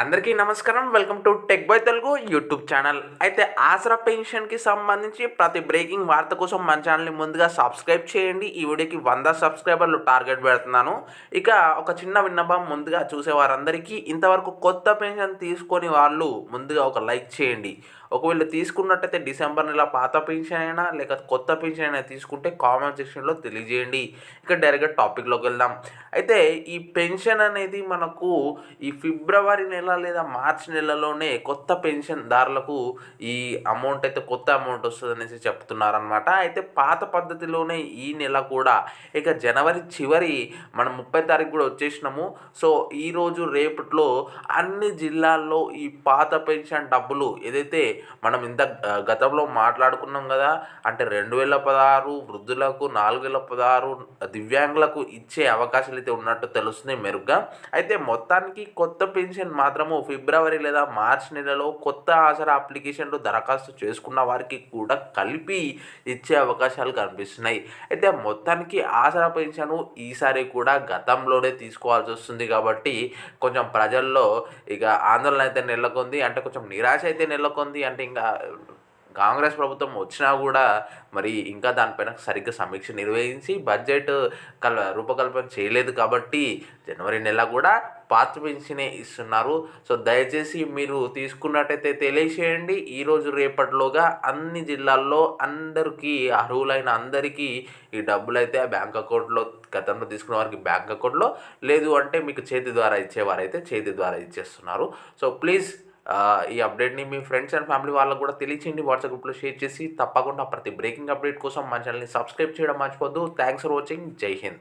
అందరికీ నమస్కారం. Welcome to tech by Telugu YouTube channel. అయితే ఆసరా పెన్షన్కి సంబంధించి ప్రతి బ్రేకింగ్ వార్త కోసం మన ఛానల్ని ముందుగా సబ్స్క్రైబ్ చేయండి. ఈ వీడియోకి వంద సబ్స్క్రైబర్లు టార్గెట్ పెడుతున్నాను. ఇక ఒక చిన్న విన్నపం ముందుగా చూసే వారందరికీ ఇంతవరకు కొత్త పెన్షన్ తీసుకొని వాళ్ళు ముందుగా ఒక లైక్ చేయండి. ఒకవేళ తీసుకున్నట్టయితే డిసెంబర్ నెల పాత పెన్షన్ అయినా లేక కొత్త పెన్షన్ అయినా తీసుకుంటే కామెంట్ సెక్షన్లో తెలియజేయండి. ఇక డైరెక్ట్గా టాపిక్లోకి వెళ్దాం. అయితే ఈ పెన్షన్ అనేది మనకు ఈ ఫిబ్రవరి నెల లేదా మార్చ్ నెలలోనే కొత్త పెన్షన్ దారులకు ఈ అమౌంట్ అయితే కొత్త అమౌంట్ వస్తుంది అనేసి చెప్తున్నారనమాట అయితే పాత పద్ధతిలోనే ఈ నెల కూడా ఇక జనవరి చివరి మనం ముప్పై తారీఖు కూడా వచ్చేసినాము. సో ఈరోజు రేపట్లో అన్ని జిల్లాల్లో ఈ పాత పెన్షన్ డబ్బులు ఏదైతే మనం ఇంత గతంలో మాట్లాడుకున్నాం కదా అంటే రెండు వేల పదహారు వృద్ధులకు నాలుగు వేల పదహారు దివ్యాంగులకు ఇచ్చే అవకాశాలు అయితే ఉన్నట్టు తెలుస్తుంది మెరుగ్గా. అయితే మొత్తానికి కొత్త పెన్షన్ మాత్రము ఫిబ్రవరి లేదా మార్చ్ నెలలో కొత్త ఆసరా అప్లికేషన్లు దరఖాస్తు చేసుకున్న వారికి కూడా కలిపి ఇచ్చే అవకాశాలు కనిపిస్తున్నాయి. అయితే మొత్తానికి ఆసరా పెన్షన్ ఈసారి కూడా గతంలోనే తీసుకోవాల్సి వస్తుంది కాబట్టి కొంచెం ప్రజల్లో ఇక ఆందోళన అయితే నెలకొంది అంటే కొంచెం నిరాశ అయితే నెలకొంది అంటే ఇంకా కాంగ్రెస్ ప్రభుత్వం వచ్చినా కూడా మరి ఇంకా దానిపైన సరిగ్గా సమీక్ష నిర్వహించి బడ్జెట్ కల్ రూపకల్పన చేయలేదు కాబట్టి జనవరి నెల కూడా పాత పెన్షనే ఇస్తున్నారు. సో దయచేసి మీరు తీసుకున్నట్టయితే తెలియచేయండి ఈరోజు రేపటిలోగా అన్ని జిల్లాల్లో అందరికీ అర్హులైన అందరికీ ఈ డబ్బులు అయితే బ్యాంక్ అకౌంట్లో గతంలో తీసుకున్న వారికి బ్యాంక్ అకౌంట్లో లేదు అంటే మీకు చేతి ద్వారా ఇచ్చేవారైతే చేతి ద్వారా ఇచ్చేస్తున్నారు. సో ప్లీజ్ ఈ అప్డేట్ని మీ ఫ్రెండ్స్ అండ్ ఫ్యామిలీ వాళ్ళకు కూడా తెలియచేయండి. వాట్సాప్ గ్రూప్లో షేర్ చేసి తప్పకుండా ప్రతి బ్రేకింగ్ అప్డేట్ కోసం మా ఛానల్ని సబ్స్క్రైబ్ చేయడం మర్చిపోద్దు థ్యాంక్స్ ఫర్ వాచింగ్. జై హింద్.